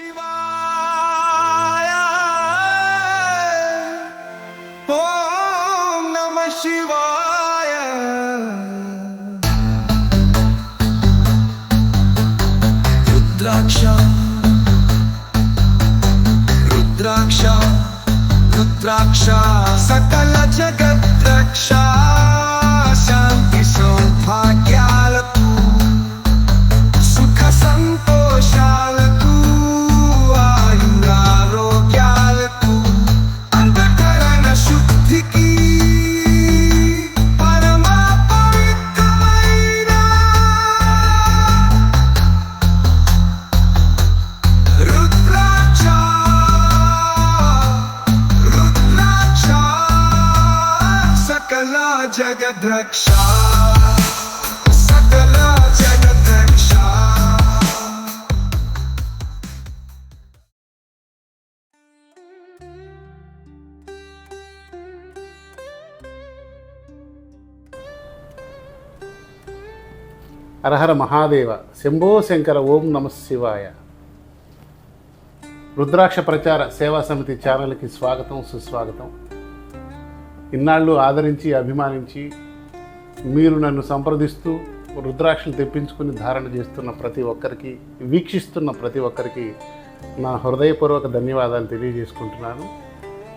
శివాయ ఓం నమ శివాయ రుద్రాక్ష రుద్రాక్ష రుద్రాక్ష సకల జగద్రక్ష జగద్రక్ష. సకల హరహర మహాదేవ శంభో శంకర ఓం నమ శివాయ. రుద్రాక్ష ప్రచార సేవా సమితి ఛానల్కి స్వాగతం సుస్వాగతం. ఇన్నాళ్ళు ఆదరించి అభిమానించి మీరు నన్ను సంప్రదిస్తూ రుద్రాక్షలు తెప్పించుకుని ధారణ చేస్తున్న ప్రతి ఒక్కరికి వీక్షిస్తున్న ప్రతి ఒక్కరికి నా హృదయపూర్వక ధన్యవాదాలు తెలియజేసుకుంటున్నాను.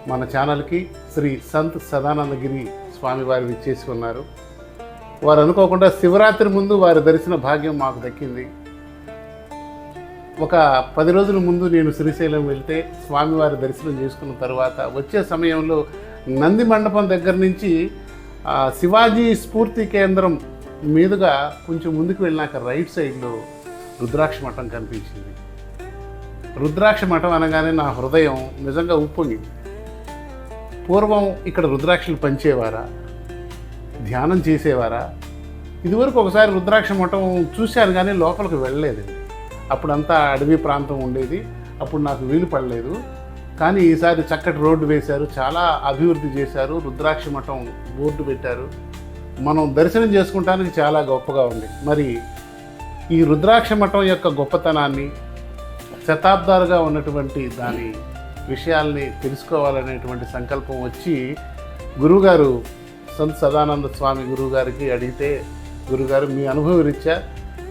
మన ఛానల్కి శ్రీ సంత్ సదానందగిరి స్వామివారు విచ్చేసి ఉన్నారు. వారు అనుకోకుండా శివరాత్రి ముందు వారి దర్శన భాగ్యం మాకు దక్కింది. ఒక పది రోజుల ముందు నేను శ్రీశైలం వెళ్తే స్వామివారి దర్శనం చేసుకున్న తర్వాత వచ్చే సమయంలో నంది మండపం దగ్గర నుంచి శివాజీ స్ఫూర్తి కేంద్రం మీదుగా కొంచెం ముందుకు వెళ్ళినాక రైట్ సైడ్లో రుద్రాక్ష మఠం కనిపించింది. రుద్రాక్ష మఠం అనగానే నా హృదయం నిజంగా ఉప్పొంగింది పూర్వం ఇక్కడ రుద్రాక్షలు పంచేవారా? ధ్యానం చేసేవారా? ఇదివరకు ఒకసారి రుద్రాక్ష మఠం చూశాను కానీ లోపలికి వెళ్ళలేదండి అప్పుడంతా అడవి ప్రాంతం ఉండేది. అప్పుడు నాకు వీలు పడలేదు. కానీ ఈసారి చక్కటి రోడ్డు వేశారు చాలా అభివృద్ధి చేశారు. రుద్రాక్ష మఠం బోర్డు పెట్టారు. మనం దర్శనం చేసుకుంటానికి చాలా గొప్పగా ఉంది. మరి ఈ రుద్రాక్ష మఠం యొక్క గొప్పతనాన్ని శతాబ్దాలుగా ఉన్నటువంటి దాని విషయాల్ని తెలుసుకోవాలనేటువంటి సంకల్పం వచ్చి గురువుగారు సంత్ సదానంద స్వామి గురువుగారికి అడిగితే గురుగారు మీ అనుభవం రీత్యా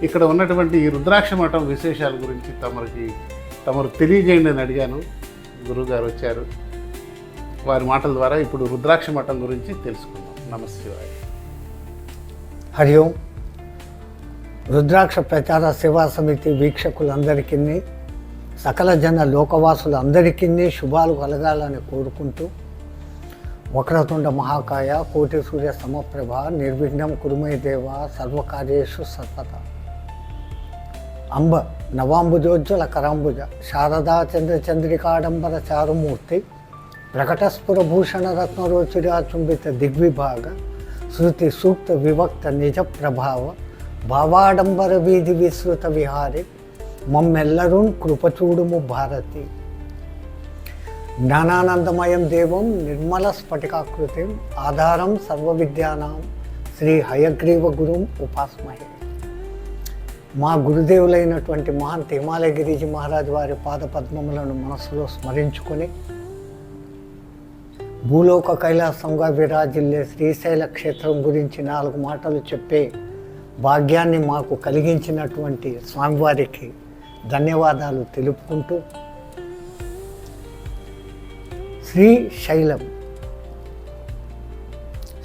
ఇక్కడ ఉన్నటువంటి ఈ రుద్రాక్ష మఠం విశేషాల గురించి తమరికి తమరు తెలియజేయండి అని అడిగాను. గురువుగారు వచ్చారు. వారి మాటల ద్వారా ఇప్పుడు రుద్రాక్ష మఠం గురించి తెలుసుకుందాం. నమస్తే హరి ఓం. రుద్రాక్ష ప్రచార సేవా సమితి వీక్షకులందరికీ సకల జన లోకవాసులందరికీ శుభాలు కలగాలని కోరుకుంటూ వక్రతుండ మహాకాయ కోటి సూర్య సమప్రభ నిర్విఘ్నం కురుమయ దేవ సర్వకార్యేషు సర్వత అంబ నవాంబుజోజ్వల కరాంబుజ శారదా చంద్ర చంద్రికాడంబర చారుమూర్తి ప్రకటస్ఫురభూషణ రత్నరోచిరాచుంబిత దిగ్విభాగ శృతి సూక్త వివక్త నిజ ప్రభావ భావాడంబర వీధి విశ్రుత విహారి మమ్మెల్లరూ కృపచూడుము భారతి జ్ఞానానందమయం దేవం నిర్మల స్ఫటికాకృతిం ఆధారం సర్వ విద్యానాం శ్రీ హయగ్రీవ గురుం ఉపాస్మహే మా గురుదేవులైనటువంటి మహంత్ హిమాలయ గిరిజీ మహారాజ్ వారి పాద పద్మములను మనసులో స్మరించుకొని భూలోక కైలాసంగా విరాజిల్లే శ్రీశైల క్షేత్రం గురించి నాలుగు మాటలు చెప్పే భాగ్యాన్ని మాకు కలిగించినటువంటి స్వామివారికి ధన్యవాదాలు తెలుపుకుంటూ శ్రీశైలం.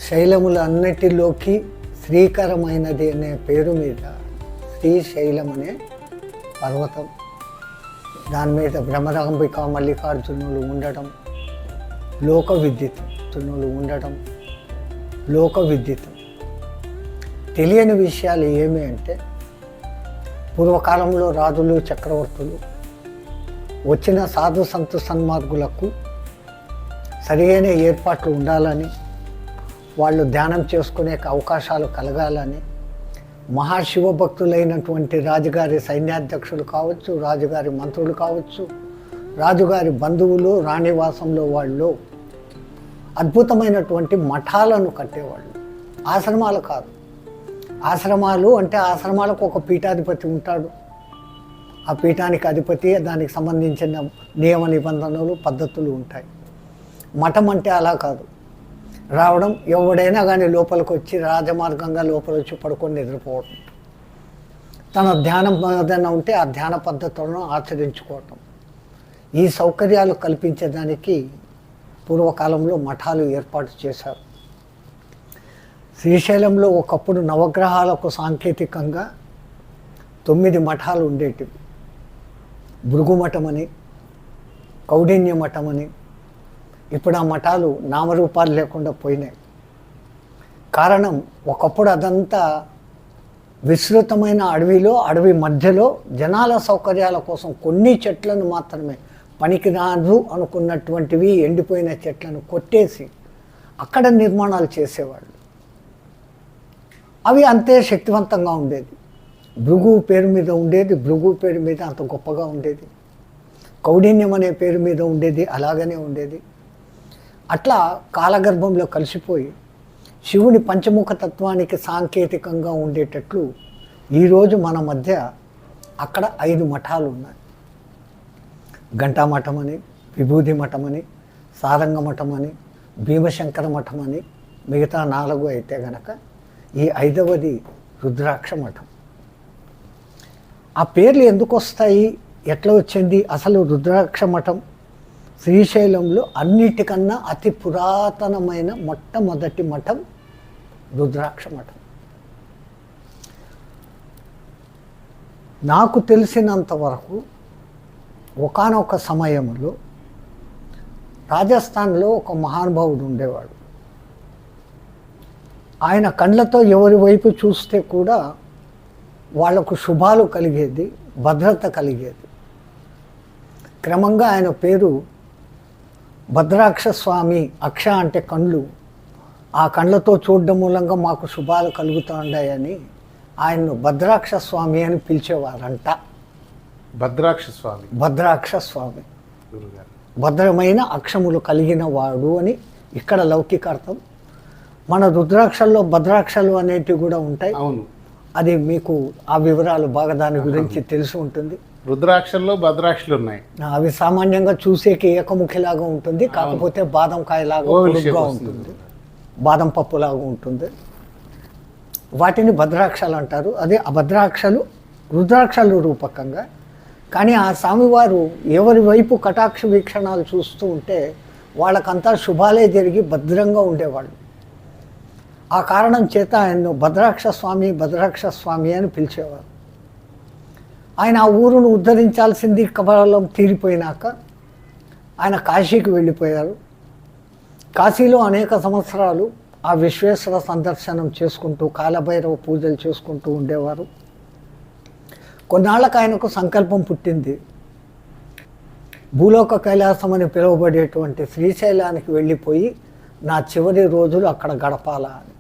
శైలములన్నిటిలోకి శ్రీకరమైనది అనే పేరు మీద శ్రీశైలం అనే పర్వతం. దాని మీద బ్రహ్మరంభిక మల్లికార్జునులు ఉండడం లోక విద్యుత్తునులు ఉండడం లోక విద్యుత్. తెలియని విషయాలు ఏమి అంటే పూర్వకాలంలో రాజులు చక్రవర్తులు వచ్చిన సాధు సంతు సన్మార్గులకు సరియైన ఏర్పాట్లు ఉండాలని వాళ్ళు ధ్యానం చేసుకునే అవకాశాలు కలగాలని మహాశివ భక్తులైనటువంటి రాజుగారి సైన్యాధ్యక్షులు కావచ్చు రాజుగారి మంత్రులు కావచ్చు రాజుగారి బంధువులు రాణివాసంలో వాళ్ళు అద్భుతమైనటువంటి మఠాలను కట్టేవాళ్ళు. ఆశ్రమాలు కాదు. ఆశ్రమాలు అంటే ఆశ్రమాలకు ఒక పీఠాధిపతి ఉంటాడు. ఆ పీఠానికి అధిపతి దానికి సంబంధించిన నియమ నిబంధనలు పద్ధతులు ఉంటాయి. మఠం అంటే అలా కాదు. రావడం ఎవడైనా కానీ లోపలికి వచ్చి రాజమార్గంగా లోపల వచ్చి పడుకొని నిద్రపోవడం. తన ధ్యానం ఏదైనా ఉంటే ఆ ధ్యాన పద్ధతులను ఆచరించుకోవటం. ఈ సౌకర్యాలు కల్పించడానికి పూర్వకాలంలో మఠాలు ఏర్పాటు చేశారు. శ్రీశైలంలో ఒకప్పుడు నవగ్రహాలకు సాంకేతికంగా తొమ్మిది మఠాలు ఉండేటివి. భృగు మఠమని అని కౌడిన్య మఠం అని ఇప్పుడు ఆ మఠాలు నామరూపాలు లేకుండా పోయినాయి. కారణం ఒకప్పుడు అదంతా విస్తృతమైన అడవిలో అడవి మధ్యలో జనాల సౌకర్యాల కోసం కొన్ని చెట్లను మాత్రమే పనికిరాదు అనుకున్నటువంటివి ఎండిపోయిన చెట్లను కొట్టేసి అక్కడ నిర్మాణాలు చేసేవాళ్ళు. అవి అంతే శక్తివంతంగా ఉండేది. భృగు పేరు మీద ఉండేది భృగు పేరు మీద అంత గొప్పగా ఉండేది. కౌడిన్యం అనే పేరు మీద ఉండేది అలాగనే ఉండేది. అట్లా కాలగర్భంలో కలిసిపోయి శివుని పంచముఖ తత్వానికి సాంకేతికంగా ఉండేటట్లు ఈరోజు మన మధ్య అక్కడ ఐదు మఠాలు ఉన్నాయి. ఘంటామఠం అని విభూది మఠం అని సారంగ మఠం అని భీమశంకర మఠం అని మిగతా నాలుగు అయితే గనక ఈ ఐదవది రుద్రాక్ష మఠం. ఆ పేర్లు ఎందుకు వస్తాయి? ఎట్లా వచ్చింది? అసలు రుద్రాక్ష మఠం శ్రీశైలంలో అన్నిటికన్నా అతి పురాతనమైన మొట్టమొదటి మఠం రుద్రాక్ష మఠం. నాకు తెలిసినంత వరకు ఒకానొక సమయంలో రాజస్థాన్లో ఒక మహానుభావుడు ఉండేవాడు. ఆయన కళ్ళతో ఎవరి వైపు చూస్తే కూడా వాళ్ళకు శుభాలు కలిగేది భద్రత కలిగేది. క్రమంగా ఆయన పేరు భద్రాక్ష స్వామి అక్ష అంటే కండ్లు. ఆ కండ్లతో చూడడం మూలంగా మాకు శుభాలు కలుగుతుంటాయని ఆయన్ను భద్రాక్ష స్వామి అని పిలిచేవారంట. భద్రాక్ష స్వామి భద్రాక్ష స్వామి భద్రమైన అక్షములు కలిగిన వాడు అని ఇక్కడ లౌకికార్థం మన రుద్రాక్షల్లో భద్రాక్షలు అనేటివి కూడా ఉంటాయి. అవును. అది మీకు ఆ వివరాలు బాగా దాని గురించి తెలిసి ఉంటుంది. రుద్రాక్షల్లో భద్రాక్షలు ఉన్నాయి అవి సామాన్యంగా చూసేకి ఏకముఖిలాగా ఉంటుంది కాకపోతే బాదం కాయలాగా. ఉంటుంది. బాదం పప్పులాగా ఉంటుంది. వాటిని భద్రాక్షలు అంటారు. అదే ఆ భద్రాక్షలు రుద్రాక్షలు రూపకంగా. కానీ ఆ స్వామివారు ఎవరి వైపు కటాక్ష వీక్షణాలు చూస్తూ ఉంటే వాళ్ళకంతా శుభాలే జరిగి భద్రంగా ఉండేవాళ్ళు. ఆ కారణం చేత ఆయన్ను భద్రాక్ష స్వామి భద్రాక్ష స్వామి అని పిలిచేవారు. ఆయన ఆ ఊరును ఉద్ధరించాల్సింది కబలం తీరిపోయినాక ఆయన కాశీకి వెళ్ళిపోయారు. కాశీలో అనేక సంవత్సరాలు ఆ విశ్వేశ్వర సందర్శనం చేసుకుంటూ కాలభైరవ పూజలు చేసుకుంటూ ఉండేవారు. కొన్నాళ్ళకు ఆయనకు సంకల్పం పుట్టింది. భూలోక కైలాసం అని పిలువబడేటువంటి శ్రీశైలానికి వెళ్ళిపోయి నా చివరి రోజులు అక్కడ గడపాలా అని.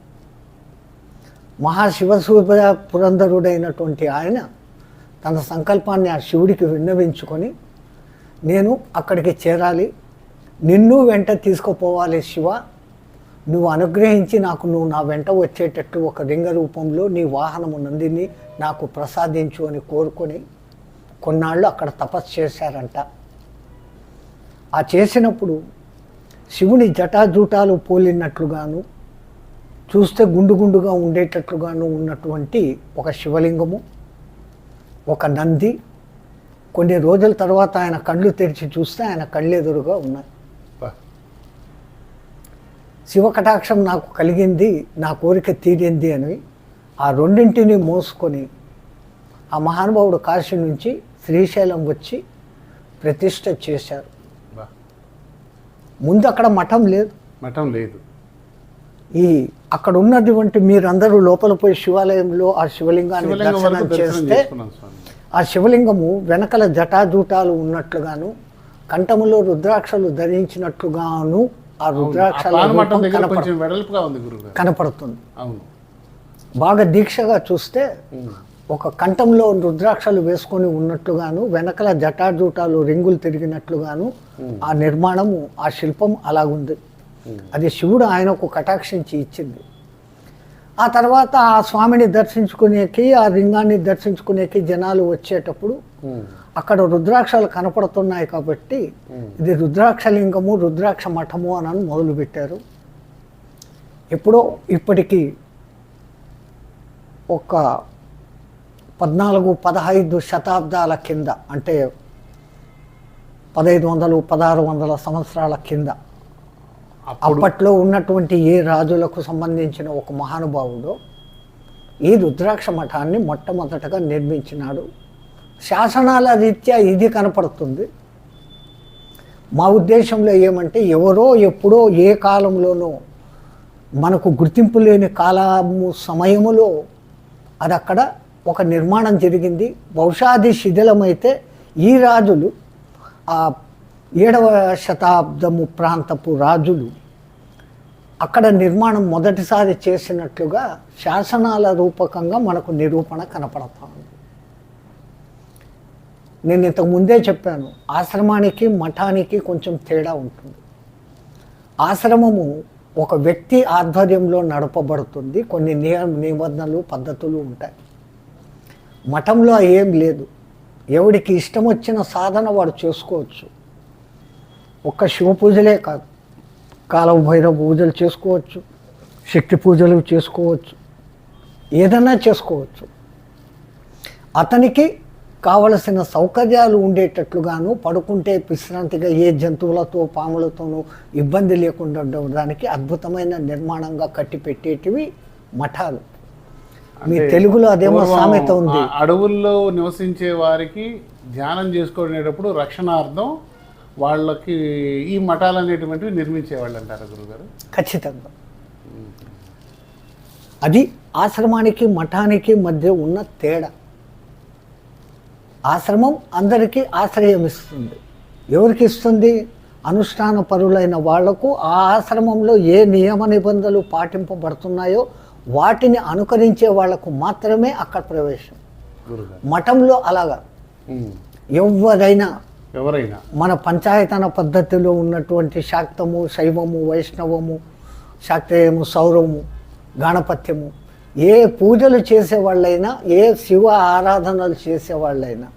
మహాశివసూర్య పురంధరుడైనటువంటి ఆయన తన సంకల్పాన్ని ఆ శివుడికి విన్నవించుకొని నేను అక్కడికి చేరాలి. నిన్ను వెంట తీసుకుపోవాలి శివ. నువ్వు అనుగ్రహించి నాకు నువ్వు నా వెంట వచ్చేటట్టు ఒక లింగ రూపంలో నీ వాహనము నందిని నాకు ప్రసాదించు అని కోరుకొని కొన్నాళ్ళు అక్కడ తపస్సు చేశారంట. ఆ చేసినప్పుడు శివుని జటాజూటాలు పోలినట్లుగాను చూస్తే గుండు గుండుగా ఉండేటట్లుగాను ఉన్నటువంటి ఒక శివలింగము ఒక నంది కొన్ని రోజుల తర్వాత ఆయన కళ్ళు తెరిచి చూస్తే ఆయన కళ్ళెదురుగా ఉన్నాయి బా. శివ కటాక్షం నాకు కలిగింది నా కోరిక తీరింది అని ఆ రెండింటిని మోసుకొని ఆ మహానుభావుడు కాశీ నుంచి శ్రీశైలం వచ్చి ప్రతిష్ట చేశారు. ముందు అక్కడ మఠం లేదు మఠం లేదు ఈ అక్కడ ఉన్నటువంటి మీరందరూ లోపల పోయి శివాలయంలో ఆ శివలింగాన్ని దర్శనం చేస్తే ఆ శివలింగము వెనకల జటాజూటాలు ఉన్నట్లుగాను కంఠములో రుద్రాక్షలు ధరించినట్లుగాను ఆ రుద్రాక్షల కనపడుతుంది. బాగా దీక్షగా చూస్తే ఒక కంఠంలో రుద్రాక్షలు వేసుకొని ఉన్నట్లుగాను వెనకల జటాజూటాలు రింగులు తిరిగినట్లుగాను ఆ నిర్మాణము ఆ శిల్పం అలాగుంది. అది శివుడు ఆయనకు కటాక్షించి ఇచ్చింది. ఆ తర్వాత ఆ స్వామిని దర్శించుకునేకి ఆ లింగాన్ని దర్శించుకునేకి జనాలు వచ్చేటప్పుడు అక్కడ రుద్రాక్షలు కనపడుతున్నాయి కాబట్టి ఇది రుద్రాక్ష లింగము రుద్రాక్ష మఠము అని మొదలుపెట్టారు. ఎప్పుడో ఇప్పటికీ ఒక పద్నాలుగు పదహైదు శతాబ్దాల కింద అంటే పదహైదు వందలు పదహారు వందల సంవత్సరాల కింద అప్పట్లో ఉన్నటువంటి ఏ రాజులకు సంబంధించిన ఒక మహానుభావుడు ఈ రుద్రాక్ష మఠాన్ని మొట్టమొదటగా నిర్మించినాడు. శాసనాల రీత్యా ఇది కనపడుతుంది. మా ఉద్దేశంలో ఏమంటే ఎవరో ఎప్పుడో ఏ కాలంలోనో మనకు గుర్తింపు లేని కాలము సమయములో అది అక్కడ ఒక నిర్మాణం జరిగింది. బహుశా అది శిథిలమైతే ఈ రాజులు ఆ ఏడవ శతాబ్దము ప్రాంతపు రాజులు అక్కడ నిర్మాణం మొదటిసారి చేసినట్లుగా శాసనాల రూపకంగా మనకు నిరూపణ కనపడతా ఉంది. నేను ఇంతకు ముందే చెప్పాను ఆశ్రమానికి మఠానికి కొంచెం తేడా ఉంటుంది. ఆశ్రమము ఒక వ్యక్తి ఆధ్వర్యంలో నడపబడుతుంది కొన్ని నియ నిబంధనలు పద్ధతులు ఉంటాయి. మఠంలో ఏం లేదు. ఎవడికి ఇష్టం వచ్చిన సాధన వాడు చేసుకోవచ్చు. ఒక్క శివ పూజలే కాదు. కాలం భైరవ పూజలు చేసుకోవచ్చు శక్తి పూజలు చేసుకోవచ్చు ఏదైనా చేసుకోవచ్చు. అతనికి కావలసిన సౌకర్యాలు ఉండేటట్లుగాను పడుకుంటే విశ్రాంతిగా ఏ జంతువులతో పాములతోనూ ఇబ్బంది లేకుండా ఉండడానికి అద్భుతమైన నిర్మాణంగా కట్టి పెట్టేటివి మఠాలు. మీ తెలుగులో అదేమో సామెత ఉంది. అడవుల్లో నివసించే వారికి ధ్యానం చేసుకునేటప్పుడు రక్షణార్థం వాళ్ళకి ఈ మఠాలు అనేటువంటివి నిర్మించేవాళ్ళు అంటారు గురుగారు? ఖచ్చితంగా. అది ఆశ్రమానికి మఠానికి మధ్య ఉన్న తేడా. ఆశ్రమం అందరికీ ఆశ్రయం ఇస్తుంది. ఎవరికి ఇస్తుంది? అనుష్ఠాన పరులైన వాళ్ళకు ఆ ఆశ్రమంలో ఏ నియమ నిబంధనలు పాటింపబడుతున్నాయో వాటిని అనుకరించే వాళ్ళకు మాత్రమే అక్కడ ప్రవేశం. గురుగారు. మఠంలో అలాగా. ఎవరైనా ఎవరైనా మన పంచాయతన పద్ధతిలో ఉన్నటువంటి శాక్తము శైవము వైష్ణవము శాక్తేయము సౌరవము గణపత్యము ఏ పూజలు చేసేవాళ్ళైనా ఏ శివ ఆరాధనలు చేసేవాళ్ళైనా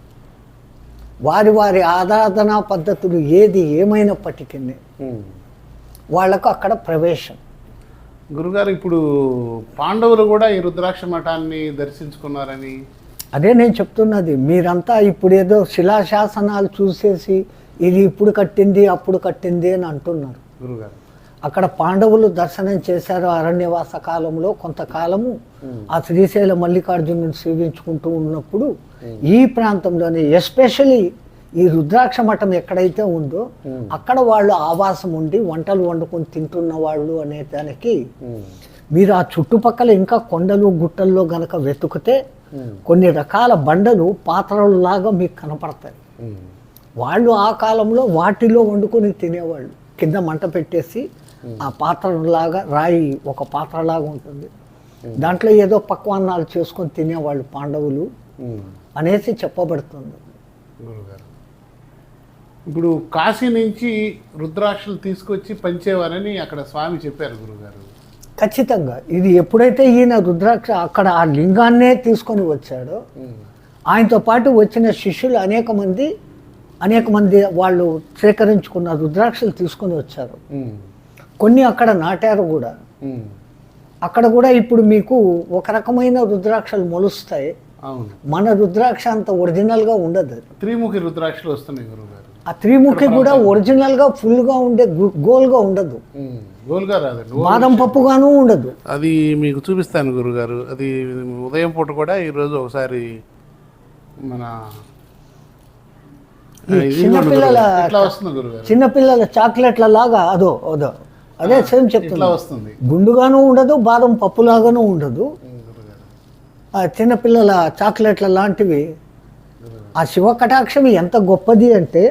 వారి వారి ఆరాధనా పద్ధతులు ఏది ఏమైనప్పటికీ. వాళ్ళకు అక్కడ ప్రవేశం గురుగారు ఇప్పుడు పాండవులు కూడా ఈ రుద్రాక్ష మఠాన్ని దర్శించుకున్నారని అదే నేను చెప్తున్నది మీరంతా ఇప్పుడు ఏదో శిలాశాసనాలు చూసేసి ఇది ఇప్పుడు కట్టింది అప్పుడు కట్టింది అని అంటున్నారు. గురుగారు. అక్కడ పాండవులు దర్శనం చేశారు అరణ్యవాస కాలంలో కొంతకాలము. ఆ శ్రీశైల మల్లికార్జునుని సేవించుకుంటూ ఉన్నప్పుడు ఈ ప్రాంతంలోనే ఎస్పెషలీ ఈ రుద్రాక్ష మఠం ఎక్కడైతే ఉందో అక్కడ వాళ్ళు ఆవాసం ఉండి వంటలు వండుకొని తింటున్న వాళ్ళు అనే దానికి మీరు ఆ చుట్టుపక్కల ఇంకా కొండలు గుట్టల్లో గనక వెతుకుతే కొన్ని రకాల బండలు పాత్రలలాగా మీకు కనపడతాయి. ఉమ్. వాళ్ళు ఆ కాలంలో వాటిలో వండుకొని తినేవాళ్ళు. కింద మంట పెట్టేసి ఆ పాత్రలాగా రాయి ఒక పాత్రలాగా ఉంటుంది. దాంట్లో ఏదో పక్వాన్నాలు చేసుకొని తినేవాళ్ళు పాండవులు. అనేసి చెప్పబడుతుంది. గురుగారు ఇప్పుడు కాశీ నుంచి రుద్రాక్షలు తీసుకొచ్చి పంచేవారని అక్కడ స్వామి చెప్పారు గురుగారు. ఖచ్చితంగా. ఇది ఎప్పుడైతే ఈయన రుద్రాక్ష అక్కడ ఆ లింగాన్నే తీసుకొని వచ్చాడో ఆయనతో పాటు వచ్చిన శిష్యులు అనేక మంది అనేక మంది వాళ్ళు సేకరించుకున్న రుద్రాక్షలు తీసుకొని వచ్చారు. ఉమ్. కొన్ని అక్కడ నాటారు కూడా. ఉమ్. అక్కడ కూడా ఇప్పుడు మీకు ఒక రకమైన రుద్రాక్షలు మొలుస్తాయి. మన రుద్రాక్ష అంత ఒరిజినల్గా ఉండదు త్రిముఖి రుద్రాక్షలు వస్తున్నాయి ఆ త్రిముఖి కూడా ఒరిజినల్గా ఫుల్గా ఉండే గు- గోల్గా ఉండదు. గోల్గా రాదండి ఓ- బాదం పప్పుగాను ఉండదు. అది మీకు చూపిస్తాను గురుగారు. అది ఉదయం పూట కూడా ఈరోజు ఒకసారి మన చిన్నపిల్లల. ఇట్లా వస్తుంది గురుగారు. చిన్నపిల్లల చాక్లెట్ల లాగా అదో అదో అదే సేమ్ చెప్తున్నా వస్తుంది. గుండుగాను ఉండదు బాదం పప్పులాగాను ఉండదు. ఆ చిన్నపిల్లల చాక్లెట్ల లాంటివి ఆ శివ కటాక్షం ఎంత గొప్పది అంటే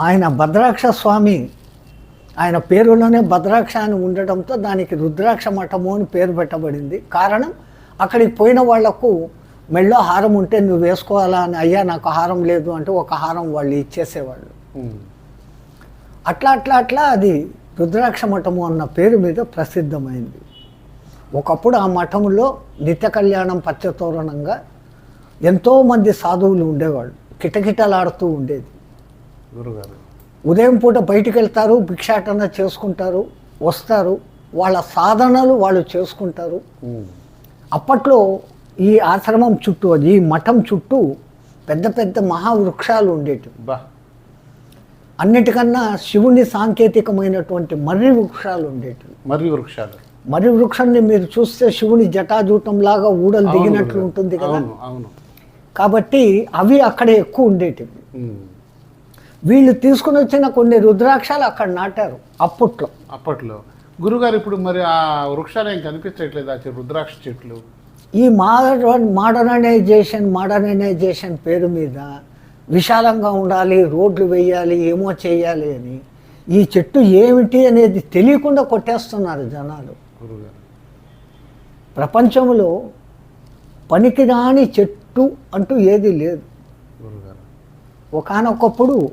ఆయన భద్రాక్ష స్వామి ఆయన పేరులోనే భద్రాక్ష అని ఉండటంతో దానికి రుద్రాక్ష మఠము అని పేరు పెట్టబడింది. కారణం అక్కడికి పోయిన వాళ్ళకు మెళ్ళో హారం ఉంటే నువ్వు వేసుకోవాలా అని అయ్యా నాకు హారం లేదు అంటే ఒక హారం వాళ్ళు ఇచ్చేసేవాళ్ళు. అట్లా అట్లా అట్లా అది రుద్రాక్ష మఠము అన్న పేరు మీద ప్రసిద్ధమైంది. ఒకప్పుడు ఆ మఠంలో నిత్య కళ్యాణం పచ్చతోరణంగా ఎంతోమంది సాధువులు ఉండేవాళ్ళు. కిటకిటలాడుతూ ఉండేది. గురుగారు. ఉదయం పూట బయటికి వెళ్తారు భిక్షాటన చేసుకుంటారు వస్తారు. వాళ్ళ సాధనలు వాళ్ళు చేసుకుంటారు. అప్పట్లో ఈ ఆశ్రమం చుట్టూ ఈ మఠం చుట్టూ పెద్ద పెద్ద మహావృక్షాలు ఉండేటివి. బా. అన్నిటికన్నా శివుని సాంకేతికమైనటువంటి మర్రి వృక్షాలు ఉండేటివి. మర్రి వృక్షాలు. మర్రి వృక్షాన్ని మీరు చూస్తే శివుని జటాజూటం లాగా ఊడలు దిగినట్లు. ఉంటుంది కదా. కాబట్టి అవి అక్కడే ఎక్కువ ఉండేటివి. వీళ్ళు తీసుకుని వచ్చిన కొన్ని రుద్రాక్షాలు అక్కడ నాటారు అప్పట్లో. అప్పట్లో. గురుగారు ఇప్పుడు మరి ఆ వృక్షాలు ఏం కనిపించట్లేదు ఆ రుద్రాక్ష చెట్లు? ఈ మోడర్న్ మోడర్నైజేషన్ మోడర్నైజేషన్ పేరు మీద విశాలంగా ఉండాలి రోడ్లు వేయాలి ఏమో చేయాలి అని ఈ చెట్టు ఏమిటి అనేది తెలియకుండా కొట్టేస్తున్నారు జనాలు. గురుగారు. ప్రపంచంలో పనికిరాని చెట్టు అంటూ ఏది లేదు. గురుగారు. ఒకానొకప్పుడు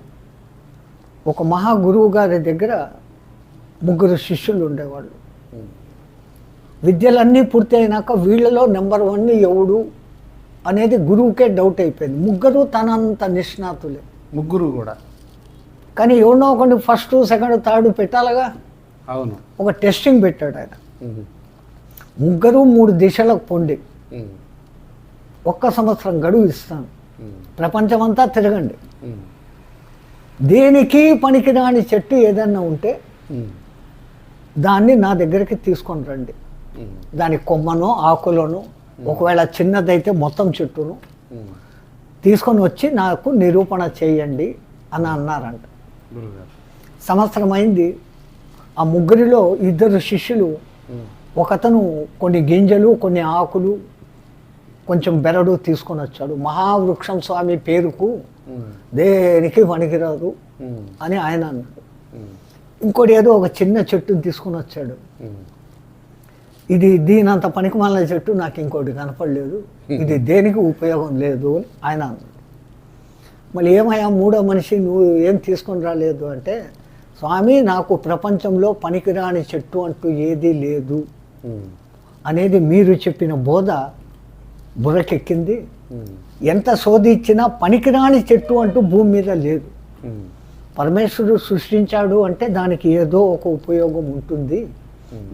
ఒక మహా గురువు గారి దగ్గర ముగ్గురు శిష్యులు ఉండేవాళ్ళు. విద్యలన్నీ పూర్తి అయినాక వీళ్ళలో నెంబర్ వన్ ఎవడు అనేది గురువుకే డౌట్ అయిపోయింది ముగ్గురు తనంత నిష్ణాతులే ముగ్గురు కూడా కానీ ఎవరినో ఒకటి ఫస్ట్ సెకండ్ థర్డ్ పెట్టాలిగా అవును ఒక టెస్టింగ్ పెట్టాడు ఆయన. ముగ్గురు మూడు దిశలకు పొండి. ఒక్క సంవత్సరం గడువు ఇస్తాను. ప్రపంచమంతా తిరగండి. దేనికి పనికిరాని చెట్టు ఏదన్నా ఉంటే. దాన్ని నా దగ్గరికి తీసుకొని రండి. దాని కొమ్మనో ఆకులను ఒకవేళ చిన్నదైతే మొత్తం చెట్టును. తీసుకొని వచ్చి నాకు నిరూపణ చేయండి అని అన్నారంట సంవత్సరం అయింది ఆ ముగ్గురిలో ఇద్దరు శిష్యులు. ఒకతను కొన్ని గింజలు కొన్ని ఆకులు కొంచెం బెరడు తీసుకొని వచ్చాడు మహావృక్షం స్వామి పేరుకు. దేనికి పనికిరాదు. అని ఆయన అన్నాడు. ఇంకోటి ఏదో ఒక చిన్న చెట్టుని తీసుకొని వచ్చాడు. ఇది దీనంత పనికిమాలిన చెట్టు నాకు ఇంకోటి కనపడలేదు ఇది దేనికి ఉపయోగం లేదు అని ఆయన అన్నాడు మళ్ళీ ఏమయ్యా మూడో మనిషి నువ్వు ఏం తీసుకొని రాలేదు అంటే స్వామి నాకు ప్రపంచంలో పనికిరాని చెట్టు అంటూ ఏదీ లేదు. అనేది మీరు చెప్పిన బోధ బుర్రకెక్కింది. ఎంత శోధించినా పనికిరాని చెట్టు అంటూ భూమి మీద లేదు. పరమేశ్వరుడు సృష్టించాడు అంటే దానికి ఏదో ఒక ఉపయోగం ఉంటుంది.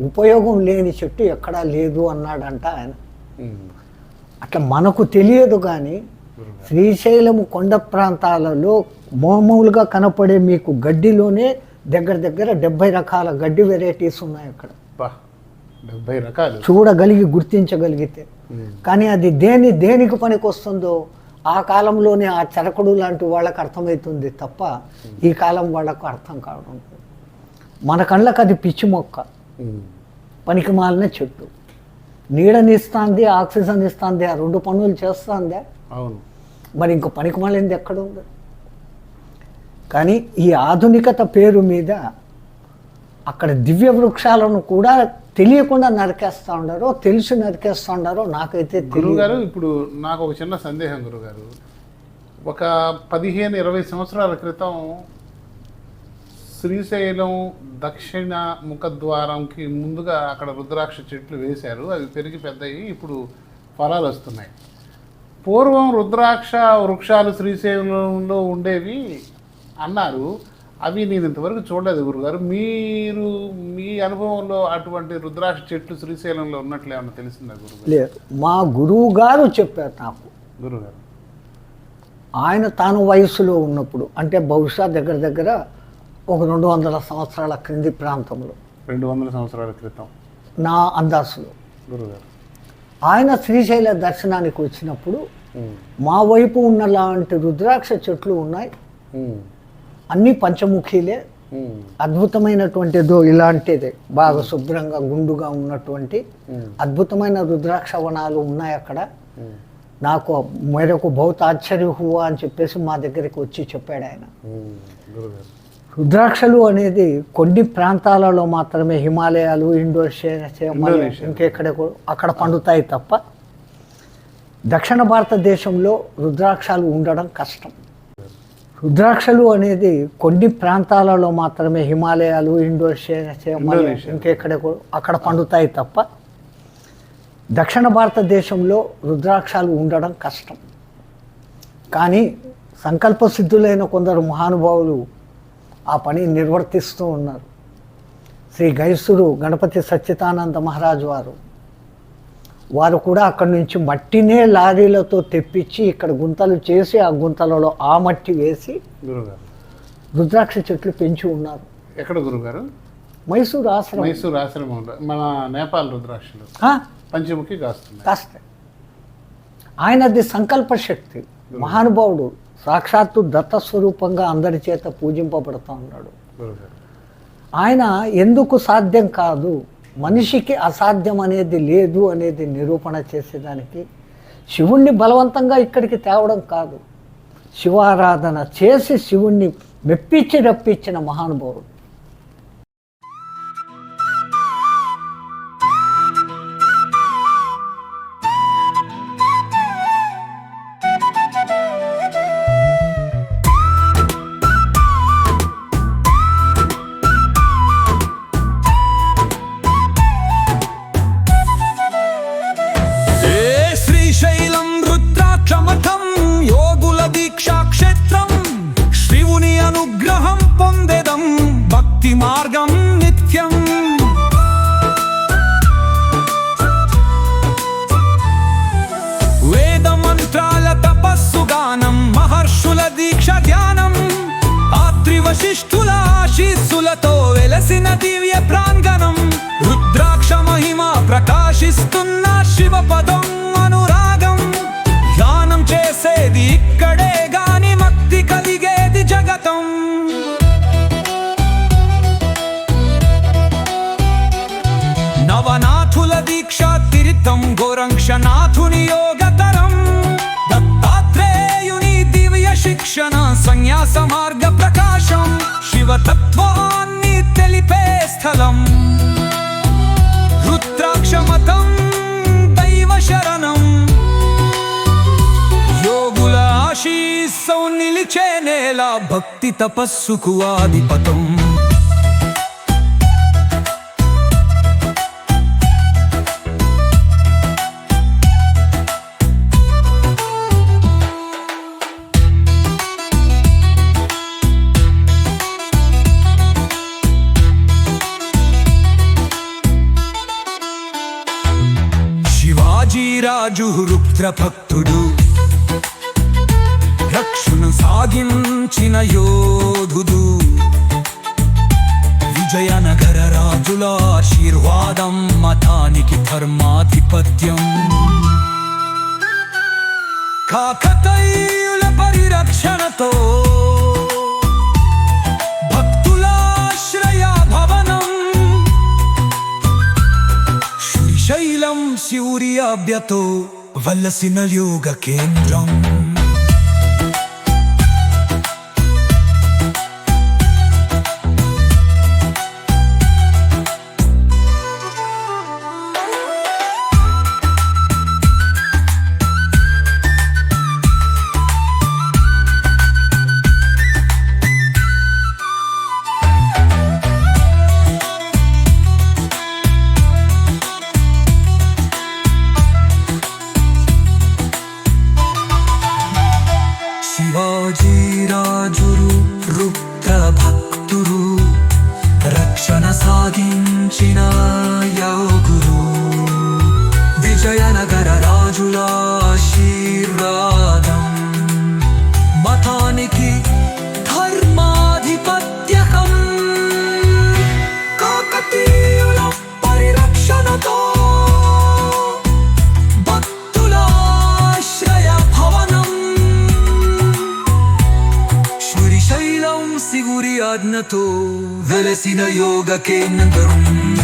ఉపయోగం లేని చెట్టు ఎక్కడా లేదు అన్నాడంట ఆయన. అట్లా మనకు తెలియదు కానీ శ్రీశైలము శ్రీశైలం కొండ ప్రాంతాలలో మామూలుగా కనపడే మీకు గడ్డిలోనే దగ్గర దగ్గర డెబ్బై రకాల గడ్డి వెరైటీస్ ఉన్నాయి అక్కడ. డెబ్బై రకాలు. చూడగలిగి గుర్తించగలిగితే. కానీ అది దేని దేనికి పనికి వస్తుందో ఆ కాలంలోనే ఆ చరకుడు లాంటి వాళ్ళకి అర్థమవుతుంది తప్ప ఈ కాలం వాళ్ళకు అర్థం కావడం. మన కళ్ళకి అది పిచ్చి మొక్క. పనికి మాలిన చెట్టు. నీడనిస్తుంది ఆక్సిజన్ ఇస్తుంది ఆ రెండు పనులు చేస్తుందా? అవును. మరి ఇంకో పనికి మాలింది ఎక్కడ ఉంది? కానీ ఈ ఆధునికత పేరు మీద అక్కడ దివ్య వృక్షాలను కూడా తెలియకుండా నరికేస్తూ ఉండారో తెలిసి నరికేస్తూ ఉండారో నాకైతే గురువు గారు తెలియదు ఇప్పుడు నాకు ఒక చిన్న సందేహం గురుగారు ఒక పదిహేను ఇరవై సంవత్సరాల క్రితం శ్రీశైలం దక్షిణ ముఖద్వారంకి ముందుగా అక్కడ రుద్రాక్ష చెట్లు వేశారు. అవి పెరిగి పెద్దయి ఇప్పుడు ఫలాలు వస్తున్నాయి. పూర్వం రుద్రాక్ష వృక్షాలు శ్రీశైలంలో ఉండేవి అన్నారు. అవి నేను ఇంతవరకు చూడలేదు గురుగారు. మీరు మీ అనుభవంలో అటువంటి రుద్రాక్ష చెట్లు శ్రీశైలంలో ఉన్నట్లు ఏమన్నా తెలిసిందా గురుగారు? లేదు మా గురువు గారు చెప్పారు నాకు. గురుగారు. ఆయన తాను వయస్సులో ఉన్నప్పుడు అంటే బహుశా దగ్గర దగ్గర ఒక రెండు వందల సంవత్సరాల క్రింది ప్రాంతంలో. రెండు వందల సంవత్సరాల క్రితం. నా అందాసులో. గురుగారు. ఆయన శ్రీశైల దర్శనానికి వచ్చినప్పుడు మా వైపు ఉన్న లాంటి రుద్రాక్ష చెట్లు ఉన్నాయి. అన్ని పంచముఖీలే. అద్భుతమైనటువంటిదో ఇలాంటిదే. బాగా శుభ్రంగా గుండుగా ఉన్నటువంటి అద్భుతమైన రుద్రాక్ష వనాలు ఉన్నాయి అక్కడ. నాకు మేరకు బహుత ఆశ్చర్య హువా అని చెప్పేసి మా దగ్గరికి వచ్చి చెప్పాడు ఆయన. రుద్రాక్షలు అనేది కొన్ని ప్రాంతాలలో మాత్రమే హిమాలయాలు ఇండోనేషియా. ఇంకెక్కడ కూడా- అక్కడ పండుతాయి తప్ప దక్షిణ భారతదేశంలో రుద్రాక్షలు ఉండడం కష్టం. రుద్రాక్షలు అనేది కొన్ని ప్రాంతాలలో మాత్రమే హిమాలయాలు ఇండోనేషియా. ఇంకెక్కడ కూడా- అక్కడ పండుతాయి తప్ప దక్షిణ భారతదేశంలో రుద్రాక్షాలు ఉండడం కష్టం కానీ సంకల్ప సిద్ధులైన కొందరు మహానుభావులు ఆ పని నిర్వర్తిస్తూ ఉన్నారు శ్రీ గైసుడు గణపతి సచ్చిదానంద మహారాజు వారు వారు కూడా అక్కడి నుంచి మట్టినే లారీలతో తెప్పించి ఇక్కడ గుంతలు చేసి ఆ గుంతలలో ఆ మట్టి వేసి గురుగారు. రుద్రాక్ష చెట్లు పెంచి ఉన్నారు. ఎక్కడ గురుగారు? మైసూరు ఆశ్రమం. మైసూరు ఆశ్రమంలో మన నేపాల్ రుద్రాక్షలు. పంచముఖి కాస్తున్నాయి. కాస్త ఆయనది సంకల్ప శక్తి. మహానుభావుడు సాక్షాత్తు దత్త స్వరూపంగా అందరి చేత పూజింపబడుతూ ఉన్నాడు. ఆయన ఎందుకు సాధ్యం కాదు? మనిషికి అసాధ్యం అనేది లేదు అనేది నిరూపణ చేసేదానికి శివుణ్ణి బలవంతంగా ఇక్కడికి తేవడం కాదు. శివారాధన చేసి శివుణ్ణి మెప్పించి రప్పించిన మహానుభావుడు. సన్యాస మార్గ ప్రకాశం శివతత్వాన్ని తెలిపే స్థలం. రుద్రాక్షమతం దైవ శరణం. యోగుల ఆశీస్సం నిలిచే నేల భక్తి తపస్సుకు ఆధిపతం. రుద్ర భక్తుడు రక్షణ సాగించిన యోధుడు. విజయనగర రాజుల ఆశీర్వాదం మతానికి ధర్మాధిపత్యం. కాకతీయుల పరిరక్షణతో భక్తుల ఆశ్రయ వలసిన యోగ కేంద్రం. శ్రీశైలం శివురి ఆజ్ఞతో వెలసిన యోగ కేంద్రం